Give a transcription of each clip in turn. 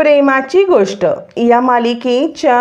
प्रेमाची गोष्ट. या मालिकेच्या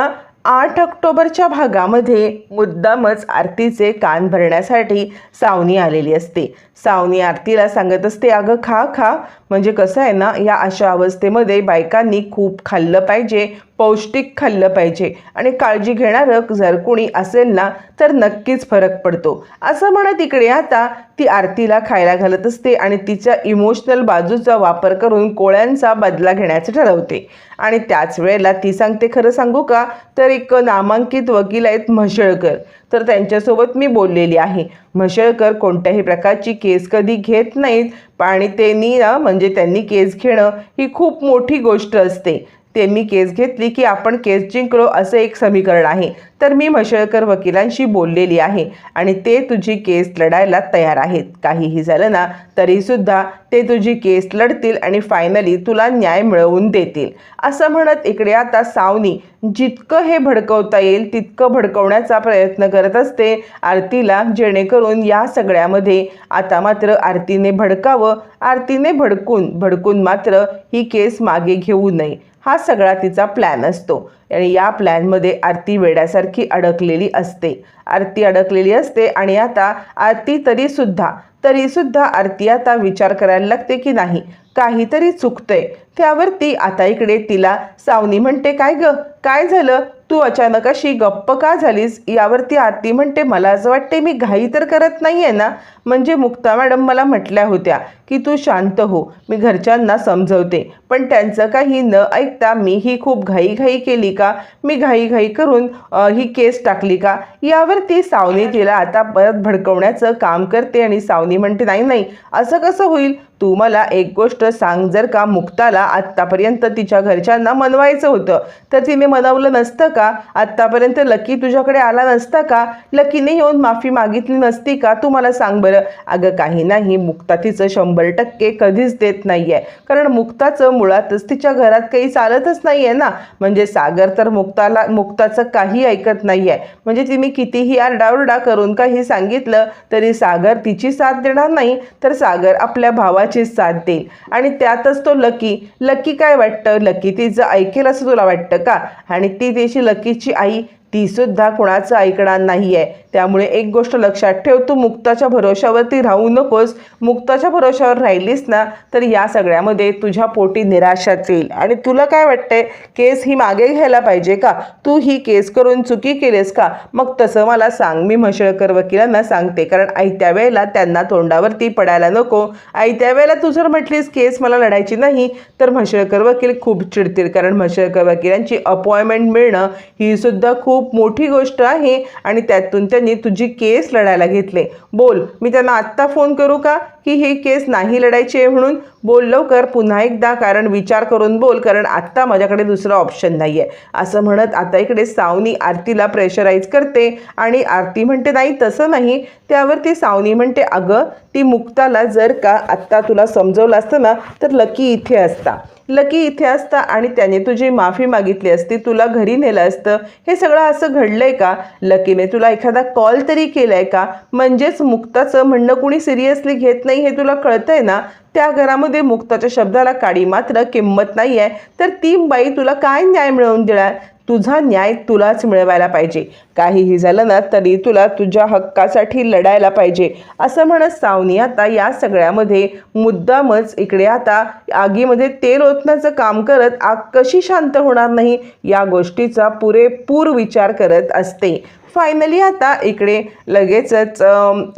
आठ ऑक्टोबरच्या भागामध्ये मुद्दामच आरतीचे कान भरण्यासाठी सावनी आलेली असते. सावनी आरतीला सांगत असते अगं खा खा. म्हणजे कसं आहे ना या अशा अवस्थेमध्ये बायकांनी खूप खाल्लं पाहिजे पौष्टिक खाल्लं पाहिजे. आणि काळजी घेणारं जर कुणी असेल ना तर नक्कीच फरक पडतो. असं म्हणत इकडे आता ती आरतीला खायला घालत असते आणि तिच्या इमोशनल बाजूचा वापर करून कोळ्यांचा बदला घेण्याचं ठरवते. आणि त्याच वेळेला ती सांगते खरं सांगू का? तर एक नामांकित वकील आहेत म्हशळकर. तर त्यांच्यासोबत मी बोललेली आहे. म्हशळकर कोणत्याही प्रकारची केस कधी घेत नाहीत. आणि त्यांनी ना म्हणजे त्यांनी केस घेणं ही खूप मोठी गोष्ट असते. त्यांनी केस घेतली की आपण केस जिंकलो असं एक समीकरण आहे. तर मी म्हशळकर वकिलांशी बोललेली आहे आणि ते तुझी केस लढायला तयार आहेत. काहीही झालं ना तरीसुद्धा ते तुझी केस लढतील आणि फायनली तुला न्याय मिळवून देतील. असं म्हणत इकडे आता सावनी जितकं हे भडकवता येईल तितकं भडकवण्याचा प्रयत्न करत असते आरतीला जेणेकरून या सगळ्यामध्ये आता मात्र आरतीने भडकावं. आरतीने भडकून भडकून मात्र ही केस मागे घेऊ नये. हा सगळा तिचा प्लॅन असतो. आणि या प्लॅनमध्ये आरती वेड्यासारखी अडकलेली असते. आरती अडकलेली असते आणि आता आरती तरीसुद्धा तरीसुद्धा आरती आता विचार करायला लागते की नाही? काहीतरी चुकतंय. त्यावरती आता इकडे तिला सावनी म्हणते काय ग? काय झालं? तू अचानक अशी गप्प का झालीस? यावरती आरती म्हणते मला असं वाटते मी घाई तर करत नाही आहे ना? म्हणजे मुक्ता मॅडम मला म्हटल्या होत्या की तू शांत हो मी घरच्यांना समजवते. पण त्यांचं काही न ऐकता मी ही खूप घाईघाई केली का? मी घाईघाई करून ही केस टाकली का? यावरती सावनी तिला आता परत भडकवण्याचं काम करते आणि सावनी म्हणते नाही नाही असं कसं होईल? तू मला एक गोष्ट सांग जर का मुक्ताला आत्तापर्यंत तिच्या घरच्यांना मनवायचं होतं तर तिने मनवलं नसतं का? आत्तापर्यंत लकी तुझ्याकडे आला नसता का? लकीने येऊन माफी मागितली नसती का? तू मला सांग बरं. अगं काही नाही. मुक्ता तिचं शंभर टक्के कधीच देत नाही आहे कारण मुक्ताचं मुळातच तिच्या घरात काही चालतच नाही आहे ना. म्हणजे सागर तर मुक्ताला मुक्ताचं काही ऐकत नाही आहे म्हणजे तिने कितीही आरडाओरडा करून काही सांगितलं तरी सागर तिची साथ देणार नाही. तर सागर आपल्या भावाचीच साथ देईल. आणि त्यातच तो लकी लकी काय वाटतं? लकी तिचं ऐकेल असं तुला वाटतं का? आणि ती तिची लकीची आई ती सुद्धा कुणाचं ऐकणार नाही आहे त्यामुळे एक गोष्ट लक्षात ठेव तू मुक्ताच्या भरोशावरती राहू नकोस. मुक्ताच्या भरोशावर राहिलीस ना तर या सगळ्यामध्ये तुझ्या पोटी निराशाच येईल. आणि तुला काय वाटतंय? केस ही मागे घ्यायला पाहिजे का? तू ही केस करून चुकी केलीस का? मग तसं मला सांग मी म्हशळकर वकिलांना सांगते. कारण आयत्या वेळेला त्यांना तोंडावरती पडायला नको. आयत्या वेळेला तू जर म्हटलीस केस मला लढायची नाही तर म्हशळकर वकील खूप चिडतील. कारण म्हशळकर वकिलांची अपॉइंटमेंट मिळणं ही सुद्धा खूप मोठी गोष्ट आहे. आणि त्यातून त्यांनी तुझी केस लढायला घेतले. बोल मी त्यांना आत्ता फोन करू का? की ही केस नाही लढायची आहे म्हणून बोल लवकर पुन्हा एकदा कारण विचार करून बोल कारण आत्ता माझ्याकडे दुसरं ऑप्शन नाही आहे असं म्हणत आता इकडे सावनी आरतीला प्रेशराईज करते आणि आरती म्हणते नाही तसं नाही. त्यावरती सावनी म्हणते अगं ती मुक्ताला जर का आत्ता तुला समजवलं असतं ना तर लकी इथे असता. लकी इथे असता आणि त्याने तुझी माफी मागितली असती तुला घरी नेलं असतं. हे सगळं असं घडलंय का? लकीने तुला एखादा कॉल तरी केलाय का? म्हणजेच मुक्ताचं म्हणणं कुणी सिरियसली घेत नाही हे तुला कळतंय ना? त्या घरामध्ये मुक्ताच्या शब्दाला काडी मात्र किंमत नाही आहे तर ती बाई तुला काय न्याय मिळवून देणार? तुझा न्याय तुलाच मिळवायला पाहिजे. काहीही झालं ना तरी तुला तुझ्या हक्कासाठी लढायला पाहिजे. असं म्हणत सावनी आता या सगळ्यामध्ये मुद्दामच इकडे आता आगीमध्ये तेल ओतण्याचं काम करत आग कशी शांत होणार नाही या गोष्टीचा पुरेपूर विचार करत असते. फायनली आता इकडे लगेचच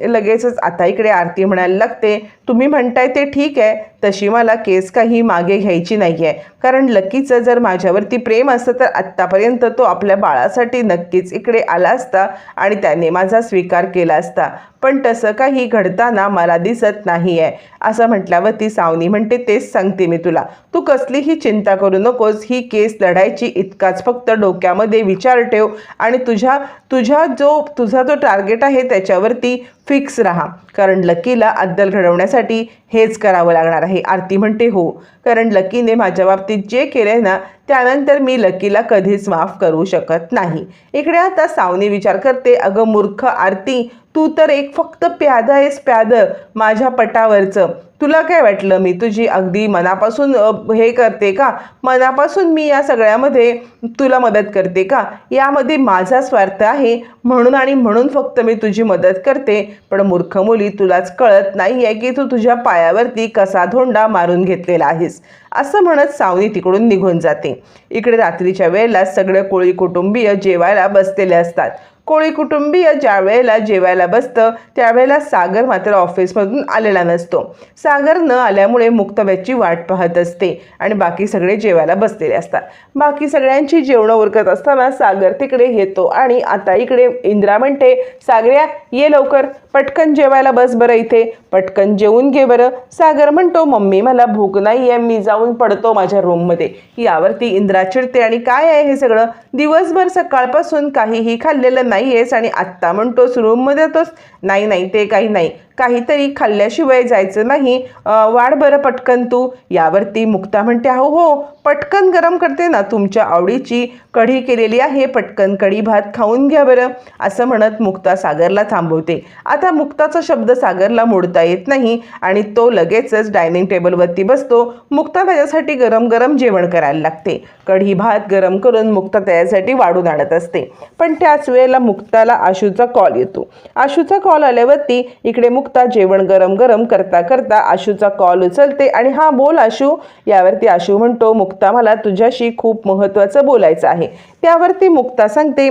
लगेचच आता इकडे आरती म्हणायला लागते. तुम्ही म्हणताय ते ठीक आहे तशी मला केस काही मागे घ्यायची नाही आहे कारण लकीचं जर माझ्यावरती प्रेम असतं तर आत्तापर्यंत तो आपल्या बाळासाठी नक्कीच इकडे आला असता आणि त्याने माझा स्वीकार केला असता. पण तसं काही घडताना मला दिसत नाही आहे असं म्हटल्यावर ती सावनी म्हणते तेच सांगते मी तुला. तू कसलीही चिंता करू नकोस. ही केस लढायची इतकाच फक्त डोक्यामध्ये विचार ठेव आणि तुझ्या तुझ्या जो तुझा जो टार्गेट आहे त्याच्यावरती फिक्स राहा. कारण लकीला अद्दल घडवण्यासाठी हेच करावं लागणार आहे. आरती म्हणते हो. कारण लकीने माझ्या बाबतीत जे केले ना त्यानंतर मी लकीला कधीच माफ करू शकत नाही. इकडे आता सावनी विचार करते अगं मूर्ख आरती तू तर एक फक्त प्यादं आहेस प्यादं माझ्या पटावरचं. तुला काय वाटलं मी तुझी अगदी मनापासून हे करते का? मनापासून मी या सगळ्यामध्ये तुला मदत करते का? यामध्ये माझा स्वार्थ आहे म्हणून आणि म्हणून फक्त मी तुझी मदत करते. पण मूर्ख मुली तुलाच कळत नाही आहे की तू तुझ्या पायावरती कसा धोंडा मारून घेतलेला आहेस. असं म्हणत सावनी तिकडून निघून जाते. इकडे रात्रीच्या वेळेला सगळे कोळी कुटुंबीय जेवायला बसलेले असतात. कोळी कुटुंबीय ज्या वेळेला जेवायला बसतं त्यावेळेला सागर मात्र ऑफिसमधून आलेला नसतो. सागर न आल्यामुळे मुक्तव्याची वाट पाहत असते आणि बाकी सगळे जेवायला बसलेले असतात. बाकी सगळ्यांची जेवणं उरकत असताना सागर तिकडे येतो आणि आता इकडे इंद्रा म्हणते सागऱ्या ये लवकर. पटकन जेवायला बस बरं इथे. पटकन जेवून घे बरं. सागर म्हणतो मम्मी मला भूक नाही आहे मी जाऊन पडतो माझ्या रूममध्ये. यावरती इंद्रा चिडते आणि काय आहे हे सगळं? दिवसभर सकाळपासून काहीही खाल्लेलं नाही आहेस आणि आत्ता म्हणतोस रूममध्ये येतोस नाही नाही ते काही नाही. काहीतरी खाल्ल्याशिवाय जायचं नाही. वाढ बरं पटकन तू. यावरती मुक्ता म्हणते हो हो पटकन गरम करते ना तुमच्या आवडीची कढी केलेली आहे. पटकन कढी भात खाऊन घ्या बरं असं म्हणत मुक्ता सागरला थांबवते. आता मुक्ताचा शब्द सागरला मोडता येत नाही आणि तो लगेचच डायनिंग टेबलवरती बसतो. मुक्ता त्याच्यासाठी गरम गरम जेवण करायला लागते. कढी भात गरम करून मुक्ता त्याच्यासाठी वाढून आणत असते. पण त्याच वेळेला मुक्ताला आशूचा कॉल येतो. आशूचा कॉल आल्यावरती इकडे मुक्ता जेवण गरम गरम करता करता आशूचा कॉल उचलते आणि हा बोल आशू यावरती आशू म्हणतो मुक्ता मला तुझ्याशी खूप महत्त्वाचं बोलायचं आहे. त्यावरती मुक्ता सांगते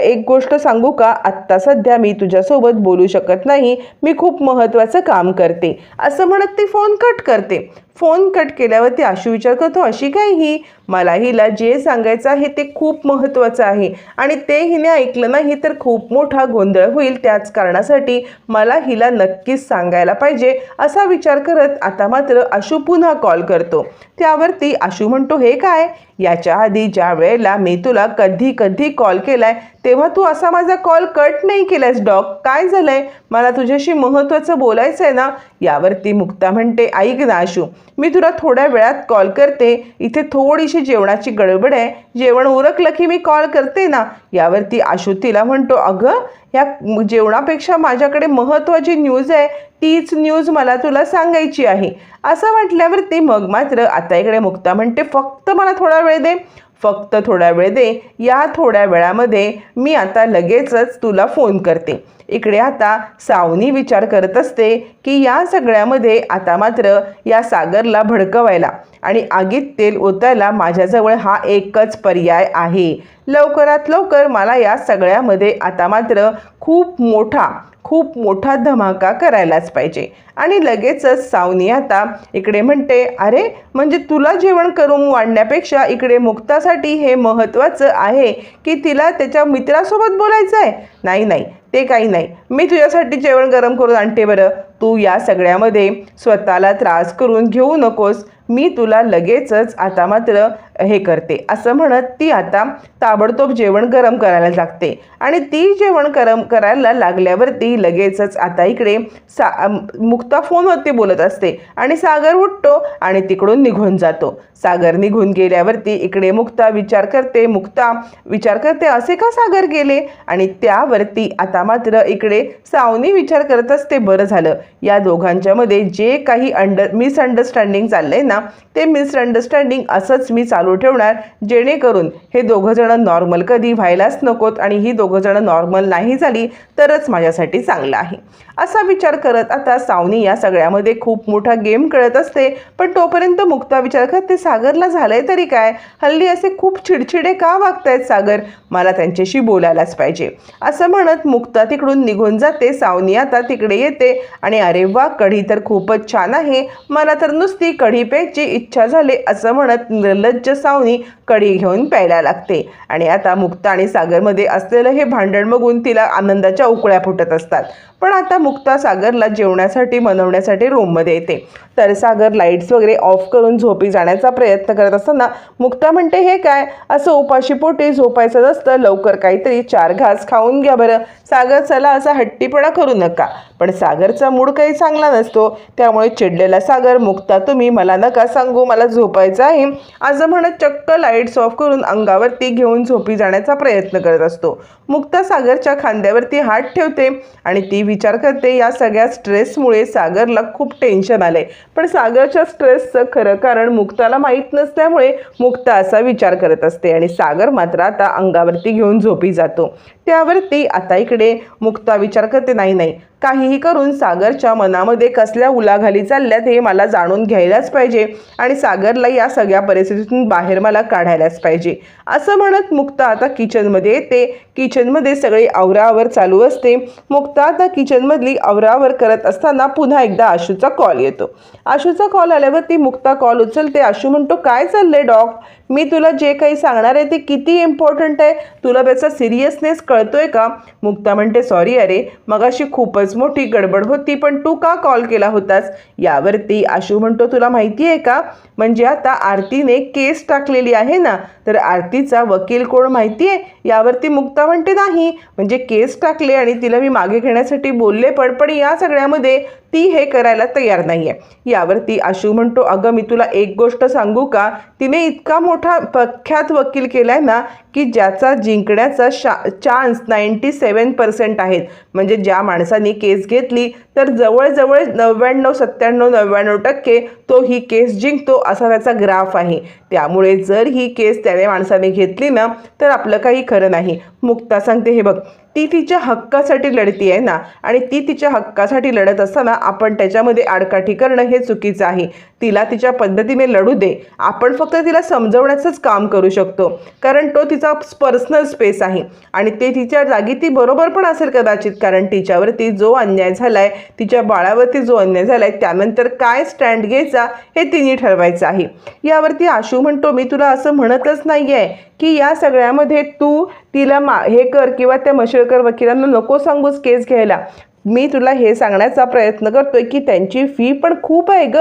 एक गोष्ट सांगू का? आत्ता सध्या मी तुझ्यासोबत बोलू शकत नाही. मी खूप महत्त्वाचं काम करते. असं म्हणत ती फोन कट करते. फोन कट केल्यावरती आशू विचार करतो अशी काय ही? मला हिला जे सांगायचं आहे ते खूप महत्त्वाचं आहे. आणि ते हिने ऐकलं नाही तर खूप मोठा गोंधळ होईल. त्याच कारणासाठी मला हिला नक्कीच सांगायला पाहिजे. असा विचार करत आता मात्र आशू पुन्हा कॉल करतो. त्यावरती आशू म्हणतो हे काय? याच्या आधी ज्या वेळेला मी तुला कधी कधी कॉल केलाय तेव्हा तू असा माझा कॉल कट नाही केलास डॉग. काय झालंय? मला तुझ्याशी महत्त्वाचं बोलायचं आहे ना यावरती मुक्ता म्हणते ऐक ना आशू मी तुला थोड्या वेळात कॉल करते. इथे थोडीशी जेवणाची गडबड आहे. जेवण उरकलं की मी कॉल करते ना. यावरती आशू तिला म्हणतो अगं ह्या जेवणापेक्षा माझ्याकडे महत्त्वाची न्यूज आहे. तीच न्यूज मला तुला सांगायची आहे. असं म्हटल्यावरती मग मात्र आता इकडे मुक्ता म्हणते फक्त मला थोडा वेळ दे. फक्त थोडा वेळ दे. या थोड्या वेळामध्ये मी आता लगेचच तुला फोन करते. इकडे आता सावनी विचार करत असते की या सगळ्यामध्ये आता मात्र या सागरला भडकवायला आणि आगीत तेल ओतायला माझ्याजवळ हा एकच पर्याय आहे. लवकरात लवकर मला या सगळ्यामध्ये आता मात्र खूप मोठा खूप मोठा धमाका करायलाच पाहिजे. आणि लगेचच सावनी आता इकडे म्हणते अरे म्हणजे तुला जेवण करून वाढण्यापेक्षा इकडे मुक्तासाठी हे महत्त्वाचं आहे की तिला त्याच्या मित्रासोबत बोलायचं आहे नाही नाही ते काही नाही. मी तुझ्यासाठी जेवण गरम करून आणते बरं. तू या सगळ्यामध्ये स्वतःला त्रास करून घेऊ नकोस. मी तुला लगेचच आता मात्र हे करते. असं म्हणत ती आता ताबडतोब जेवण गरम करायला लागते. आणि ती जेवण गरम करायला लागल्यावरती लगेचच आता इकडे सा मुक्ता फोनवरती बोलत असते. आणि सागर उठतो आणि तिकडून निघून जातो. सागर निघून गेल्यावरती इकडे मुक्ता विचार करते. मुक्ता विचार करते असे का सागर गेले? आणि त्यावरती आता मात्र इकडे सावनी विचार करत असते. बरं झालं. या दोघांच्यामध्ये जे काही अंडर मिसअंडरस्टँडिंग चाललं आहे ना ते मिसअंडरस्टँडिंग असंच मी चालू ठेवणार जेणेकरून हे दोघंजणं नॉर्मल कधी व्हायलाच नकोत आणि ही दोघंजणं नॉर्मल नाही झाली तरच माझ्यासाठी चांगलं आहे. असा विचार करत आता सावनी या सगळ्यामध्ये खूप मोठा गेम खेळत असते पण तोपर्यंत मुक्ता विचार करते सागरला झालंय तरी काय? हल्ली असे खूप चिडचिडे का वागतायत सागर? मला त्यांच्याशी बोलायलाच पाहिजे. असं म्हणत मुक्ता तिकडून निघून जाते सावनी आता तिकडे येते आणि अरे वा कढी तर खूपच छान आहे. मला तर नुसती कढी प्यायची इच्छा झाली असं म्हणत निर्लज्ज सावनी कढी घेऊन प्यायला लागते. आणि आता मुक्ता आणि सागरमध्ये असलेलं हे भांडण बघून तिला आनंदाच्या उकळ्या फुटत असतात. पण आता मुक्ता सागरला जेवण्यासाठी मनवण्यासाठी रूममध्ये येते. तर सागर लाईट्स वगैरे ऑफ करून झोपी जाण्याचा प्रयत्न करत असताना मुक्ता म्हणते हे काय? असं उपाशी पोटी झोपायचं नसतं लवकर काहीतरी चार घास खाऊन घ्या बरं. सागर चला असा हट्टीपणा करू नका. पण सागरचा मूड काही चांगला नसतो. त्यामुळे चिडलेला सागर मुक्ता तुम्ही मला नका सांगू मला झोपायचं आहे. असं म्हणत चक्क लाईट्स ऑफ करून अंगावरती घेऊन झोपी जाण्याचा प्रयत्न करत असतो. मुक्ता सागरच्या खांद्यावरती हात ठेवते आणि ती विचार करते या सगळ्या स्ट्रेसमुळे सागरला खूप टेन्शन आलंय. पण सागरच्या स्ट्रेसचं खरं कारण मुक्ताला माहीत नसल्यामुळे मुक्ता असा विचार करत असते आणि सागर मात्र आता अंगावरती घेऊन झोपी जातो. त्यावरती आता इकडे. मुक्ता विचार करते नाही नाही काहीही करून सागरच्या मनामध्ये कसल्या उलाघाली चालल्यात हे मला जाणून घ्यायलाच पाहिजे आणि सागरला या सगळ्या परिस्थितीतून बाहेर मला काढायलाच पाहिजे. असं म्हणत मुक्ता आता किचनमध्ये येते. किचनमध्ये सगळी आवरावर चालू असते. मुक्ता आता किचनमधली आवरावर करत असताना पुन्हा एकदा आशूचा कॉल येतो. आशूचा कॉल आल्यावर ती मुक्ता कॉल उचलते. आशू म्हणतो काय चाललंय डॉग? मी तुला जे काही सांगणार आहे ते किती इम्पॉर्टंट आहे? तुला त्याचा सिरियसनेस कळतोय का? मुक्ता म्हणते सॉरी अरे मगाशी खूपच मोठी गडबड होती पण तू का कॉल केला होतास? यावरती आशू म्हणतो तुला माहिती आहे का? म्हणजे आता आरतीने केस टाकलेली आहे ना तर आरतीचा वकील कोण माहिती आहे? यावरती मुक्ता म्हणते नाही. म्हणजे केस टाकले आणि तिला मी मागे घेण्यासाठी बोलले पण पण या सगळ्यामध्ये ती हे करायला तयार नाही आहे यावरती आशू म्हणतो अगं मी तुला एक गोष्ट सांगू का? तिने इतका मोठा प्रख्यात वकील केलाय ना की ज्याचा जिंकण्याचा शा चान्स नाईंटी सेवन पर्सेंट आहेत. म्हणजे ज्या माणसाने केस घेतली तर जवळजवळ नव्याण्णव सत्त्याण्णव नव्याण्णव टक्के तो ही केस जिंकतो असा त्याचा ग्राफ आहे. त्यामुळे जर ही केस त्याने माणसाने घेतली ना तर आपलं काही खरं नाही. मुक्ता सांगते हे बघ. ती तिच्या हक्कासाठी लढती आहे ना. आणि ती तिच्या हक्कासाठी लढत असताना आपण त्याच्यामध्ये आडकाठी करणं हे चुकीचं आहे. तिला तिच्या पद्धतीने लढू दे. आपण फक्त तिला समजवण्याचंच काम करू शकतो. कारण तो तिचा पर्सनल स्पेस आहे. आणि ते तिच्या जागी ती बरोबर पण असेल कदाचित. कारण तिच्यावरती जो अन्याय झाला आहे तिच्या बाळावरती जो अन्याय झाला आहे त्यानंतर काय स्टँड घ्यायचा हे तिने ठरवायचं आहे. यावरती आशू म्हणतो मी तुला असं म्हणतच नाही आहे की या सगळ्यामध्ये तू तिला मा हे कर किंवा त्या मशेळकर वकिलांना नको सांगूस केस घ्यायला. मी तुला हे सांगण्याचा प्रयत्न करतोय की त्यांची फी पण खूप आहे ग.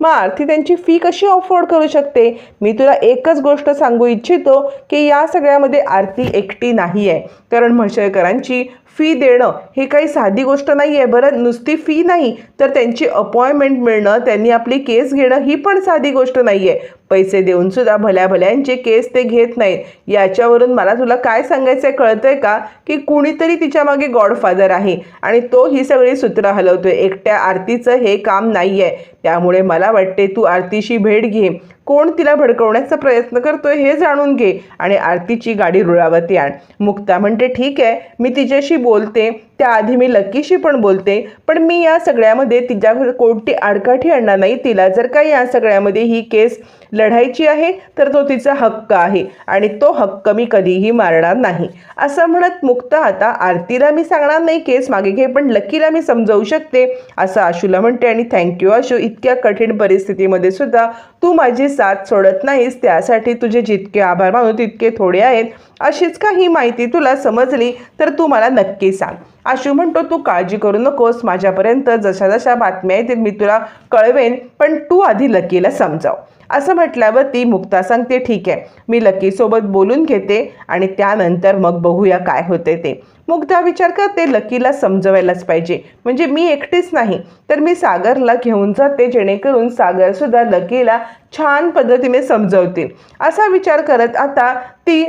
मग आरती त्यांची फी कशी अफोर्ड करू शकते? मी तुला एकच गोष्ट सांगू इच्छितो की या सगळ्यामध्ये आरती एकटी नाही आहे. कारण म्हशेळकरांची फी देणं हे काही साधी गोष्ट नाही आहे बरं नुसती फी नाही तर त्यांची अपॉइंटमेंट मिळणं त्यांनी आपली केस घेणं ही पण साधी गोष्ट नाही आहे पैसे देऊन सुद्धा भल्या भल्यांचे केस ते घेत नाहीत. याच्यावरून मला तुला काय सांगायचं आहे कळतं आहे का? की कुणीतरी तिच्यामागे गॉडफादर आहे आणि तो ही सगळी सूत्रं हलवतो आहे एकट्या आरतीचं हे काम नाही आहे त्यामुळे मला वाटते तू आरतीशी भेट घे. कोण तिला भडकवण्याचा प्रयत्न करतोय हे जाणून घे आणि आरतीची गाडी रुळावरती आण. मुक्ता म्हणते ठीक आहे मी तिच्याशी बोलते. त्याआधी मी लकीशी पण बोलते. पण मी या सगळ्यामध्ये तिच्यावर कोणती आडकाठी आणणार नाही? तिला जर का या सगळ्यामध्ये ही केस लढायची आहे तर तो तिचा हक्क आहे आणि तो हक्क मी कधीही मारणार नाही. असं म्हणत मुक्ता आता आरतीला मी सांगणार नाही केस मागे घे पण लकीला मी समजावू शकते असं आशूला म्हणते. आणि थँक्यू आशू इतक्या कठीण परिस्थितीमध्ये सुद्धा तू माझी साथ सोडत नाहीस त्यासाठी तुझे जितके आभार मानू तितके थोडे आहेत अशीच काही माहिती तुला समजली तर तू मला नक्की सांग. आशू म्हणतो तू काळजी करू नकोस माझ्यापर्यंत जशा जशा बातम्या येतील मी तुला कळवेन पण तू आधी लकीला समजाव. असं म्हटल्यावर ती मुक्ता सांगते ठीक आहे मी लकीसोबत बोलून घेते आणि त्यानंतर मग बघूया काय होते ते. मुग्धा विचार करते लकीला समजवायलाच पाहिजे. म्हणजे मी एकटीच नाही तर मी सागरला घेऊन जाते जेणेकरून सागरसुद्धा लकीला छान पद्धतीने समजवतील. असा विचार करत आता ती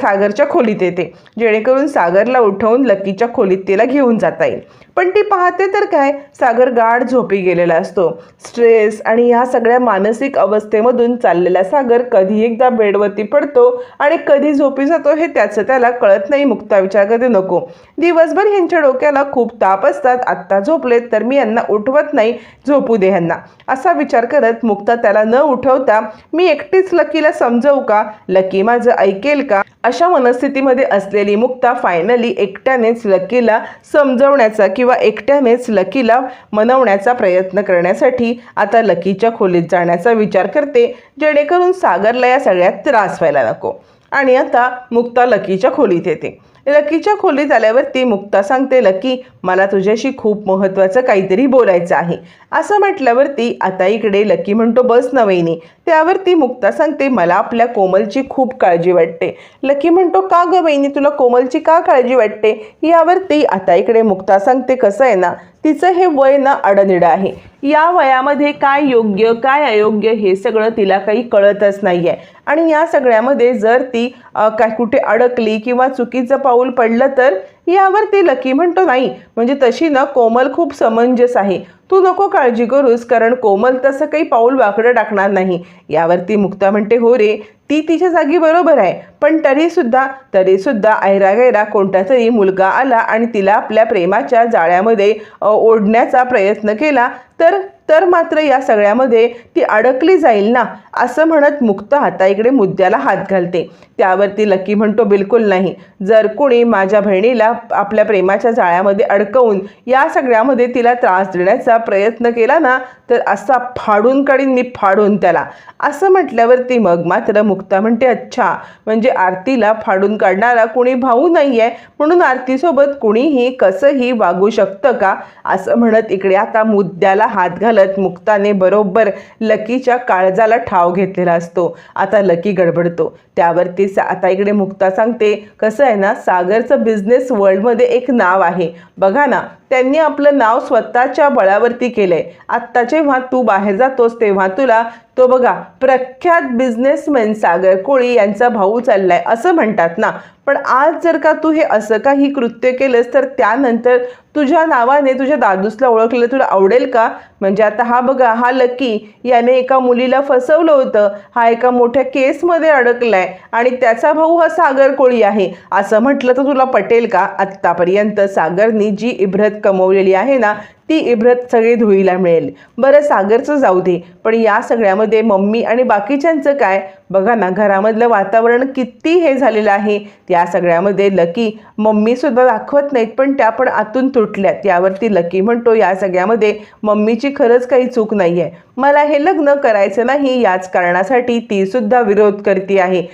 सागरच्या खोलीत येते जेणेकरून सागरला उठवून लकीच्या खोलीत तिला घेऊन जाता येईल. पण ती पाहते तर काय सागर गाढ झोपी गेलेला असतो. स्ट्रेस आणि ह्या सगळ्या मानसिक अवस्थेमधून चाललेला सागर कधी एकदा बेडवरती पडतो आणि कधी झोपी जातो हे त्याचं त्याला कळत नाही. मुक्ता विचार करते नको दिवसभर ह्यांच्या डोक्याला खूप ताप असतात. आत्ता झोपलेत तर मी यांना उठवत नाही झोपू दे ह्यांना. असा विचार करत मुक्ता त्याला न उठवता मी एकटीच लकीला समजवू का? लकी माझं ऐकेल का? अशा मनस्थितीमध्ये असलेली मुक्ता फायनली एकट्यानेच लकीला समजवण्याचा किंवा एकट्यानेच लकीला मनवण्याचा प्रयत्न करण्यासाठी आता लकीच्या खोलीत जाण्याचा विचार करते जेणेकरून सागरला या सगळ्यात त्रास व्हायला नको. आणि आता मुक्ता लकीच्या खोलीत येते. लकीच्या खोलीत आल्यावरती मुक्ता सांगते लकी मला तुझ्याशी खूप महत्त्वाचं काहीतरी बोलायचं आहे. असं म्हटल्यावरती आता इकडे लकी म्हणतो बस नवेनी त्यावर त्यावरती मुक्ता सांगते मला आपल्या कोमलची खूप काळजी वाटते. लकी म्हणतो का गं वहिनी तुला कोमलची का काळजी वाटते? यावरती आता इकडे मुक्ता सांगते कसं आहे ना तिचं हे वय ना अडनिडं आहे. या वयामध्ये काय योग्य काय अयोग्य हे सगळं तिला काही कळतच नाही आहे आणि या सगळ्यामध्ये जर ती काय कुठे अडकली किंवा चुकीचं पाऊल पडलं तर यावर ती लकी म्हणतो नाही. म्हणजे तशी ना कोमल खूप समंजस आहे. तू नको काळजी करूस कारण कोमल तसं काही पाऊल वाकडं टाकणार नाही. यावरती मुक्ता म्हणते हो रे ती तिच्या जागी बरोबर आहे. पण तरीसुद्धा तरीसुद्धा ऐरागैरा कोणता तरी मुलगा आला आणि तिला आपल्या प्रेमाच्या जाळ्यामध्ये ओढण्याचा प्रयत्न केला तर तर मात्र या सगळ्यामध्ये ती अडकली जाईल ना असं म्हणत मुक्त हाता इकडे मुद्द्याला हात घालते. त्यावरती लकी म्हणतो बिलकुल नाही. जर कोणी माझ्या बहिणीला आपल्या प्रेमाच्या जाळ्यामध्ये अडकवून या सगळ्यामध्ये तिला त्रास देण्याचा प्रयत्न केला ना तर असा फाडून काढीन मी फाडून त्याला. असं म्हटल्यावरती मग मात्र मुक्त म्हणते अच्छा म्हणजे आरतीला फाडून काढणारा कोणी भाऊ नाही आहे म्हणून आरतीसोबत कुणीही कसंही वागू शकतं का? असं म्हणत इकडे आता मुद्द्याला हात घालत मुक्ताने बरोबर लकीच्या काळजाला ठाव घेतलेला असतो. आता लकी गडबडतो. त्यावरती सा- आता इकडे मुक्ता सांगते कसं आहे ना सागरचं बिझनेस वर्ल्डमध्ये एक नाव आहे. बघा ना त्यांनी आपलं नाव स्वतःच्या बळावरती केलंय. आत्ता जेव्हा तू बाहेर जातोस तेव्हा तुला तो बघा प्रख्यात बिझनेसमॅन सागर कोळी यांचा भाऊ चाललाय असं म्हणतात ना. पण आज जर का तू हे असं काही कृत्य केलंस तर त्यानंतर तुझ्या नावाने तुझ्या दादूसला ओळखलं तुला आवडेल का? म्हणजे आता हा बघा हा लकी याने एका मुलीला फसवलं होतं. हा एका मोठ्या केसमध्ये अडकलाय आणि त्याचा भाऊ हा सागर कोळी आहे. असं म्हटलं तर तुला पटेल का? आत्तापर्यंत सागरनी जी इब्रत कमवलेली आहे ना ती इब्रत सगळी धुळीला मिळेल. बरं सागरचं जाऊ दे पण या सगळ्यामध्ये मम्मी आणि बाकीच्यांचं काय? बघा ना घरामधलं वातावरण किती हे झालेलं आहे. त्या सगळ्यामध्ये लकी मम्मीसुद्धा दाखवत नाहीत पण त्या पण आतून तुटल्यात. यावरती लकी म्हणतो या सगळ्यामध्ये मम्मीची खरंच काही चूक नाही आहे मला हे लग्न करायचं नाही याच कारणासाठी तीसुद्धा विरोध करते आहे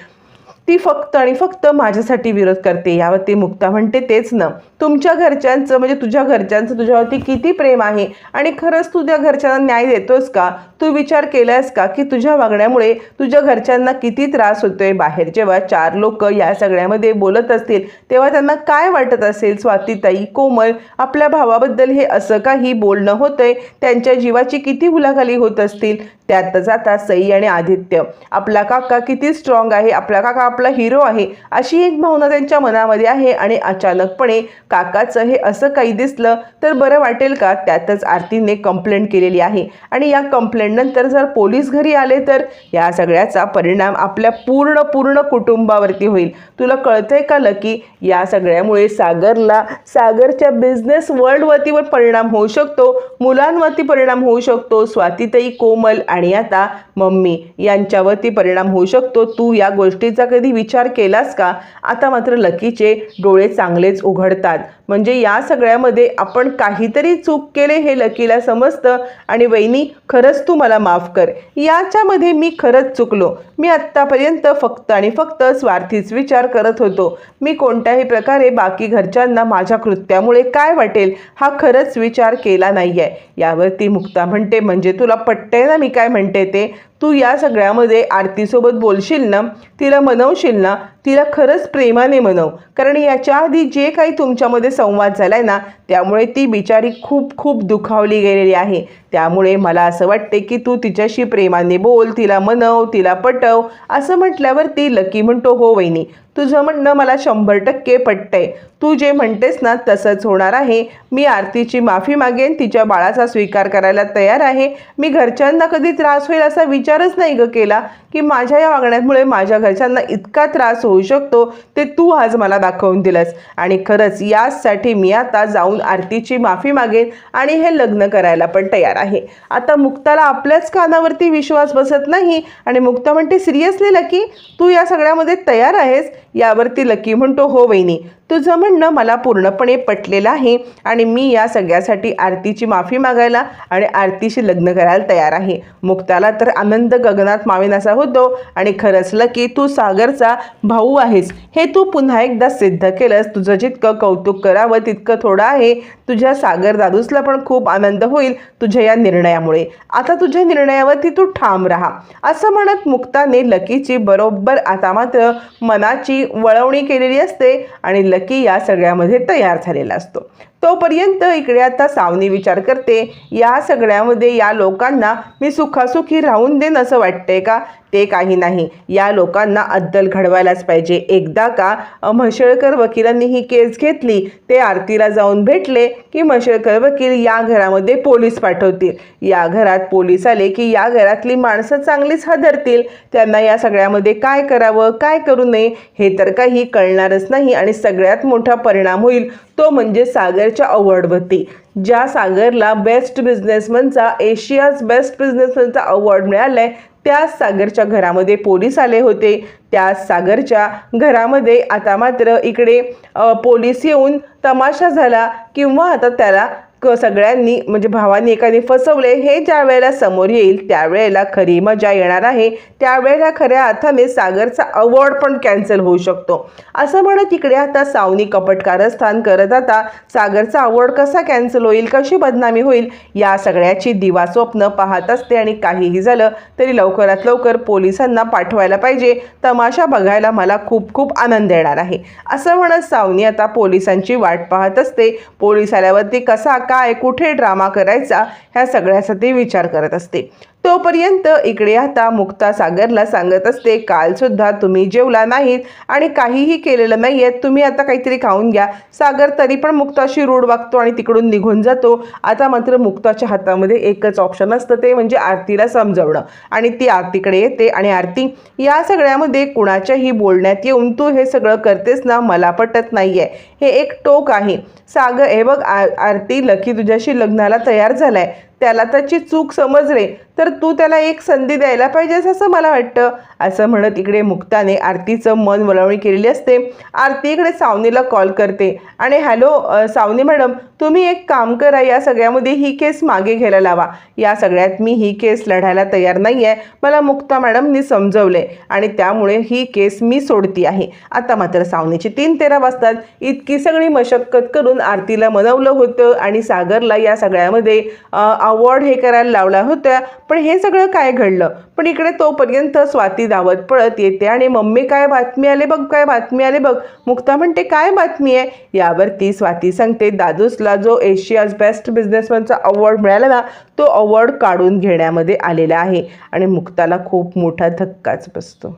ती फक्त आणि फक्त माझ्यासाठी विरोध करते. यावरती मुक्ता म्हणते तेच ना. तुमच्या घरच्यांचं म्हणजे तुझ्या घरच्यांचं तुझ्यावरती किती प्रेम आहे? आणि खरंच तू त्या घरच्यांना न्याय देतोस का? तू विचार केलास का की तुझ्या वागण्यामुळे तुझ्या घरच्यांना किती त्रास होतोय? बाहेर जेव्हा चार लोक या सगळ्यामध्ये बोलत असतील तेव्हा त्यांना काय वाटत असेल? स्वातीताई कोमल आपल्या भावाबद्दल हे असं काही बोलणं होतंय? त्यांच्या जीवाची किती मुलाखाली होत असतील? त्यात जाता सई आणि आदित्य. आपला काका किती स्ट्रॉंग आहे? आपला काका आपला हिरो आहे अशी एक भावना त्यांच्या मनामध्ये आहे आणि अचानकपणे काकाचं हे असं काही दिसलं तर बरं वाटेल का? त्यातच आरतीने कंप्लेंट केलेली आहे. आणि या कंप्लेंटनंतर जर पोलीस घरी आले तर या सगळ्याचा परिणाम आपल्या पूर्ण पूर्ण कुटुंबावरती होईल. तुला कळतंय का लकी या सगळ्यामुळे सागरला सागरच्या बिझनेस वर्ल्डवरतीवर परिणाम होऊ शकतो मुलांवरती परिणाम होऊ शकतो स्वातीताई कोमल आणि आता मम्मी यांच्यावरती परिणाम होऊ शकतो. तू या गोष्टीचा कधी विचार केलास का? आता मात्र लकीचे डोळे चांगलेच उघडतात. म्हणजे या सगळ्यामध्ये आपण काहीतरी चूक केले हे लकीला समजतं. आणि वहिनी खरंच तू मला माफ कर. याच्यामध्ये मी खरंच चुकलो. मी आत्तापर्यंत फक्त आणि फक्त स्वार्थीच विचार करत होतो. मी कोणत्याही प्रकारे बाकी घरच्यांना माझ्या कृत्यामुळे काय वाटेल हा खरंच विचार केला नाही आहे यावरती मुक्ता म्हणते म्हणजे तुला पटतंय ना मी काय म्हणते ते? तू या सगळ्यामध्ये आरतीसोबत बोलशील ना तिला मनवशील ना तिला खरंच प्रेमाने मनव. कारण याच्या आधी जे काही तुमच्यामध्ये संवाद झाला आहे ना त्यामुळे ती बिचारी खूप खूप दुखावली गेलेली आहे. त्यामुळे मला असं वाटते की तू तिच्याशी प्रेमाने बोल तिला मनव तिला पटव. असं म्हटल्यावर ती लकी म्हणतो हो वहिनी तुझं म्हणणं मला शंभर टक्के पटतंय. तू जे म्हणतेस ना तसंच होणार आहे. मी आरतीची माफी मागेन तिच्या बाळाचा स्वीकार करायला तयार आहे. मी घरच्यांना कधी त्रास होईल असा विचारच नाही ग केला की माझ्या या वागण्यामुळे माझ्या घरच्यांना इतका त्रास होऊ शकतो? ते तू आज मला दाखवून दिलंस. आणि खरंच याचसाठी मी आता जाऊन आरतीची माफी मागेन आणि हे लग्न करायला पण तयार आहे. आता मुक्ताला आपल्याच कानावरती विश्वास बसत नाही आणि मुक्ता म्हणते सिरियसली लकी तू या सगळ्यामध्ये तयार आहेस? यावरती लकी म्हणतो हो वहिनी. तुझं म्हणणं मला पूर्णपणे पटलेलं आहे आणि मी या सगळ्यासाठी आरतीची माफी मागायला आणि आरतीशी लग्न करायला तयार आहे. मुक्ताला तर आनंद गगनात मावेन असा होतो आणि खरंच की तू सागरचा भाऊ आहेस. हे तू पुन्हा एकदा सिद्ध केलंस. तुझं जितकं कौतुक करावं तितकं थोडं आहे. तुझ्या सागर दादूसला पण खूप आनंद होईल तुझ्या या निर्णयामुळे. आता तुझ्या निर्णयावरती तू ठाम राहा. असं म्हणत मुक्ताने लकीची बरोबर आता मात्र मनाची वळवणी केलेली असते आणि नक्की या सगळ्यामध्ये तयार झालेला असतो. तोपर्यंत इकडे आता सावनी विचार करते या सगळ्यामध्ये या लोकांना मी सुखासुखी राहून देन असं वाटतंय का? ते काही नाही. या लोकांना अद्दल घडवायलाच पाहिजे. एकदा का म्हशळकर वकिलांनी ही केस घेतली ते आरतीला जाऊन भेटले की म्हशेळकर वकील या घरामध्ये पोलीस पाठवतील. या घरात पोलीस आले की या घरातली माणसं चांगलीच हादरतील. त्यांना या सगळ्यामध्ये काय करावं काय करू नये हे तर काही कळणारच नाही आणि सगळ्यात मोठा परिणाम होईल तो म्हणजे सागरच्या अवॉर्डवरती ज्या सागरला बेस्ट बिझनेसमनचा एशियाज बेस्ट बिझनेसमनचा अवॉर्ड मिळाला आहे त्याच सागरच्या घरामध्ये पोलीस आले होते. त्या सागरच्या घरामध्ये आता मात्र इकडे पोलीस येऊन तमाशा झाला किंवा आता त्याला क सगळ्यांनी म्हणजे भावांनी एकाने फसवले हे ज्या वेळेला समोर येईल त्यावेळेला खरी मजा येणार आहे. त्यावेळेला खऱ्या अर्थाने सागरचा अवॉर्ड पण कॅन्सल होऊ शकतो. असं म्हणत इकडे आता सावनी कपट कारस्थान करत आता सागरचा अवॉर्ड कसा कॅन्सल होईल कशी बदनामी होईल या सगळ्याची दिवा स्वप्न पाहत असते आणि काहीही झालं तरी लवकरात लवकर पोलिसांना पाठवायला पाहिजे. तमाशा बघायला मला खूप खूप आनंद येणार आहे. असं म्हणत सावनी आता पोलिसांची वाट पाहत असते. पोलीस आल्यावरती कसा काय कुठे ड्रामा करायचा ह्या सगळ्यासाठी विचार करत असते. तोपर्यंत इकडे आता मुक्ता सागरला सांगत असते कालसुद्धा तुम्ही जेवला नाहीत आणि काहीही केलेलं नाही आहे तुम्ही आता काहीतरी खाऊन घ्या. सागर तरी पण मुक्ताशी रूढ वागतो आणि तिकडून निघून जातो. आता मात्र मुक्ताच्या हातामध्ये एकच ऑप्शन असतं ते म्हणजे आरतीला समजवणं. आणि ती आरतीकडे येते आणि आरती या सगळ्यामध्ये कुणाच्याही बोलण्यात येऊन तू हे सगळं करतेस ना मला पटत नाही आहे हे एक टोक आहे. सागर हे बघ आ आरती लकी तुझ्याशी लग्नाला तयार झालाय. त्याला त्याची चूक समजले तर तू त्याला एक संधी द्यायला पाहिजेस असं मला वाटतं. असं म्हणत इकडे मुक्ताने आरतीचं मन वळवणी केलेली असते. आरती इकडे सावनीला कॉल करते. आणि हॅलो सावनी मॅडम तुम्ही एक काम करा या सगळ्यामध्ये ही केस मागे घ्यायला लावा. या सगळ्यात मी ही केस लढायला तयार नाही आहे मला मुक्ता मॅडमनी समजवले आणि त्यामुळे ही केस मी सोडती आहे. आता मात्र सावनीची तीन तेरा वाजतात. इतकी सगळी मशक्कत करून आरतीला मनवलं होतं आणि सागरला या सगळ्यामध्ये अवॉर्ड हे करायला लावला होत्या पण हे सगळं काय घडलं? पण इकडे तोपर्यंत स्वाती धावत पळत येते आणि मम्मी काय बातमी आले बघ काय बातमी आले बघ. मुक्ता म्हणते काय बातमी आहे? यावरती स्वाती सांगते दादूसला जो एशियाज बेस्ट बिझनेसमॅनचा अवॉर्ड मिळाला ना तो अवॉर्ड काढून घेण्यामध्ये आलेला आहे. आणि मुक्ताला खूप मोठा धक्काच बसतो.